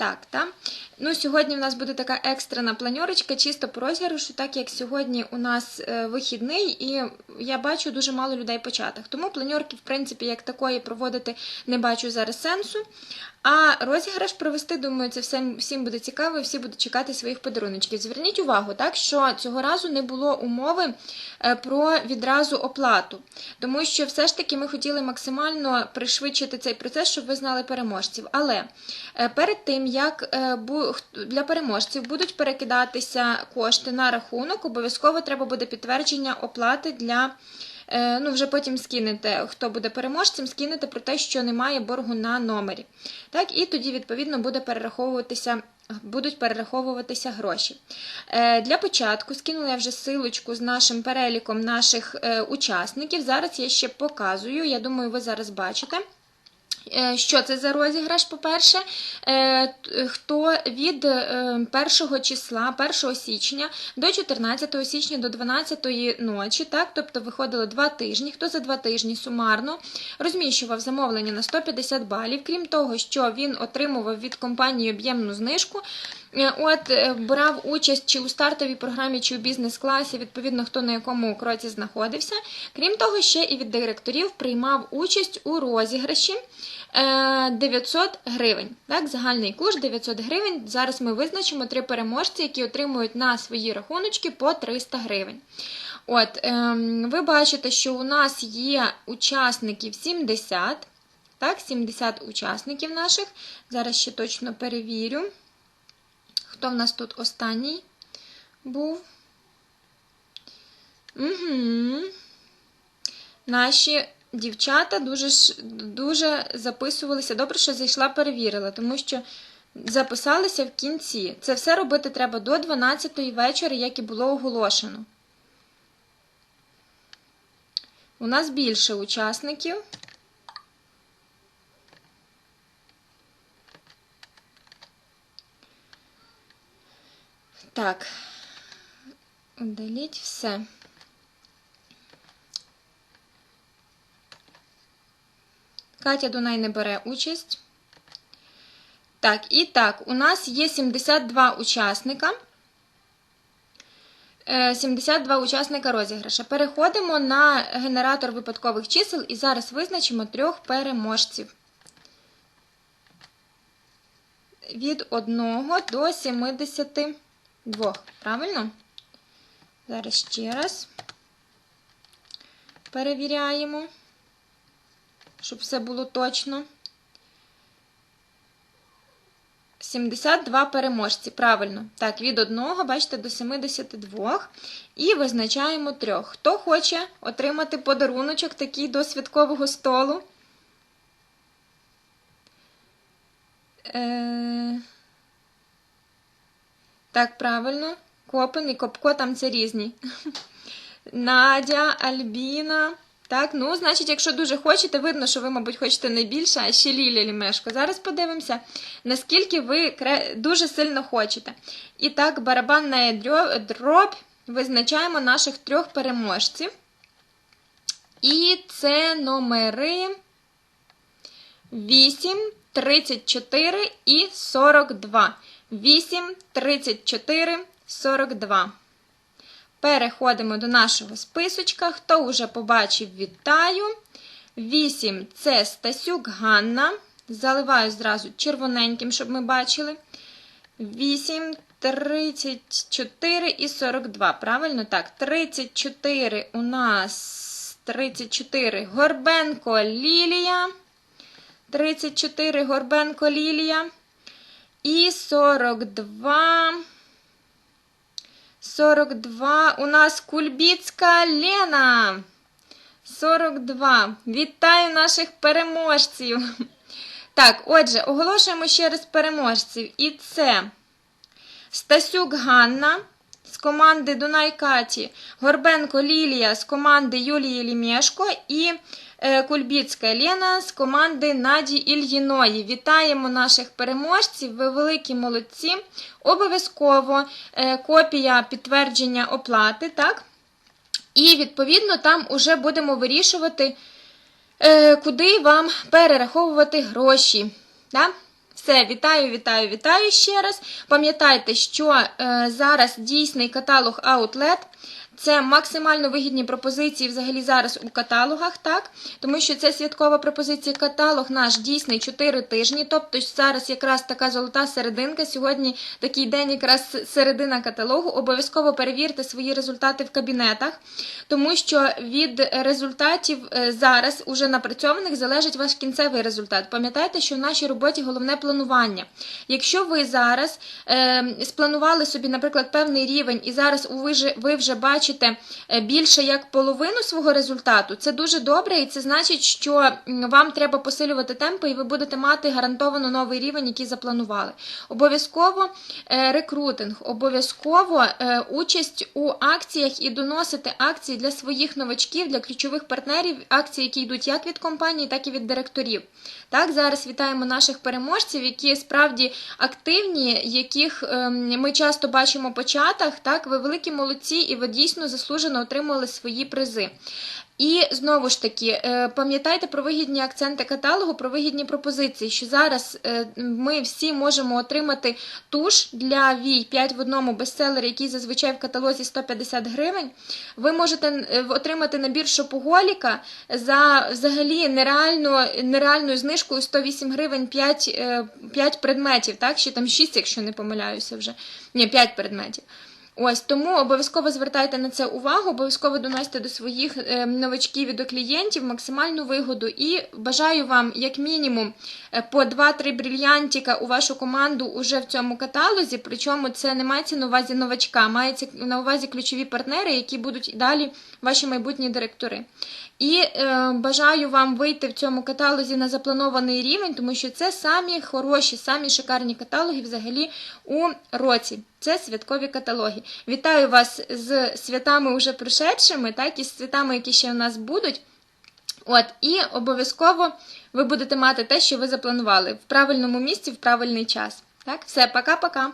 Так, так. Ну, сьогодні в нас буде така екстрена планьорочка, чисто по розіграшу, так як сьогодні у нас е, вихідний, і я бачу дуже мало людей по чатах. Тому планьорки, в принципі, як такої проводити не бачу зараз сенсу. А розіграш провести, думаю, це всім, всім буде цікаво, і всі будуть чекати своїх подаруночків. Зверніть увагу, так, що цього разу не було умови е, про відразу оплату, тому що все ж таки ми хотіли максимально пришвидшити цей процес, щоб ви знали переможців. Але е, перед тим, як е, для переможців будуть перекидатися кошти на рахунок, обов'язково треба буде підтвердження оплати для. Е, Ну, вже потім скинете, хто буде переможцем, скинете про те, що немає боргу на номері. Так, і тоді, відповідно, буде перераховуватися, будуть перераховуватися гроші. Е, Для початку скинула я вже силочку з нашим переліком наших е, учасників. Зараз я ще показую. Я думаю, ви зараз бачите. Е, Що це за розіграш, по-перше? Е, Хто від е, 1 числа, 1 січня до 14 січня до 12 ночі, так, тобто виходило два тижні, хто за два тижні сумарно розміщував замовлення на 150 балів, крім того, що він отримував від компанії об'ємну знижку, Е, От е, брав участь чи у стартовій програмі, чи у бізнес-класі, відповідно, хто на якому кроці знаходився. Крім того, ще і від директорів приймав участь у розіграші е, 900 гривень. Так, загальний курс 900 гривень. Зараз ми визначимо три переможці, які отримують на свої рахуночки по 300 гривень. От, ем, ви бачите, що у нас є учасників 70. Так, 70 учасників наших. Зараз ще точно перевірю. Хто в нас тут останній був? Угу. Наші дівчата дуже, дуже записувалися. Добре, що зайшла, перевірила, тому що записалися в кінці. Це все робити треба до 12 вечора, як і було оголошено. У нас більше учасників. Так, удаліть все. Катя Дунай не бере участь. Так, і так, у нас є 72 учасника. Е, 72 учасника розіграша. Переходимо на генератор випадкових чисел і зараз визначимо трьох переможців. Від 1 до 72. Правильно? Зараз ще раз перевіряємо, щоб все було точно. 72 переможці. Правильно. Так, від 1, бачите, до 72. І визначаємо трьох. Хто хоче отримати подаруночок такий до святкового столу? Е... Так, правильно. Копин і Копко там це різні. Надя, Альбіна. Так, ну, значить, якщо дуже хочете, видно, що ви, мабуть, хочете найбільше, а ще Ліля Лімешко. Зараз подивимося, наскільки ви дуже сильно хочете. І так, барабанна дрьо- дроб визначаємо наших трьох переможців. І це номери 8, 34 і 42. 8, 34, 42. Переходимо до нашого списочка. Хто вже побачив, вітаю. 8 це Стасюк Ганна. Заливаю зразу червоненьким, щоб ми бачили. 8, 34 і 42. Правильно? Так, 34 у нас 34 Горбенко Лілія. 34 Горбенко Лілія. І 42. 42 у нас Кульбіцька Лена. 42. Вітаю наших переможців. Так, отже, оголошуємо ще раз переможців. І це Стасюк Ганна з команди Дунай Каті, Горбенко Лілія з команди Юлії Лімєшко і Кульбіцька Лена з команди Наді Ільїної. Вітаємо наших переможців. Ви великі молодці. Обов'язково е, копія підтвердження оплати, так? І, відповідно, там уже будемо вирішувати, е, куди вам перераховувати гроші. Да? Все, вітаю, вітаю, вітаю ще раз. Пам'ятайте, що е, зараз дійсний каталог Outlet. Це максимально вигідні пропозиції взагалі зараз у каталогах, так? Тому що це святкова пропозиція. Каталог наш дійсний 4 тижні. Тобто зараз якраз така золота серединка. Сьогодні такий день, якраз середина каталогу. Обов'язково перевірте свої результати в кабінетах, тому що від результатів е, зараз уже напрацьованих залежить ваш кінцевий результат. Пам'ятайте, що в нашій роботі головне планування. Якщо ви зараз е, спланували собі, наприклад, певний рівень, і зараз ви вже, вже бачите е, більше як половину свого результату, це дуже добре, і це значить, що вам треба посилювати темпи, і ви будете мати гарантовано новий рівень, який запланували. Обов'язково е, рекрутинг, обов'язково е, участь у акціях і доносити акції для своїх новачків, для ключових партнерів, акції, які йдуть як від компанії, так і від директорів. Так, зараз вітаємо наших переможців, які справді активні, яких ем, ми часто бачимо по чатах. Так, ви великі молодці, і ви дійсно заслужено отримали свої призи. І знову ж таки, е, пам'ятайте про вигідні акценти каталогу, про вигідні пропозиції, що зараз е, ми всі можемо отримати туш для Вій 5 в одному бестселері, який зазвичай в каталозі 150 гривень. Ви можете е, отримати набір шопоголіка за взагалі нереально, нереальною знижкою 108 гривень 5, 5 предметів, так? Ще там 6, якщо не помиляюся вже. Ні, 5 предметів. Ось тому обов'язково звертайте на це увагу, обов'язково доносьте до своїх е, новачків і до клієнтів максимальну вигоду. І бажаю вам, як мінімум, е, по 2-3 брільянтіка у вашу команду уже в цьому каталозі. Причому це не мається на увазі новачка, мається на увазі ключові партнери, які будуть далі ваші майбутні директори. І е, бажаю вам вийти в цьому каталозі на запланований рівень, тому що це самі хороші, самі шикарні каталоги взагалі у році. Це святкові каталоги. Вітаю вас з святами уже пришедшими, так і з святами, які ще у нас будуть. От, і обов'язково ви будете мати те, що ви запланували в правильному місці, в правильний час. Так, все, пока-пока.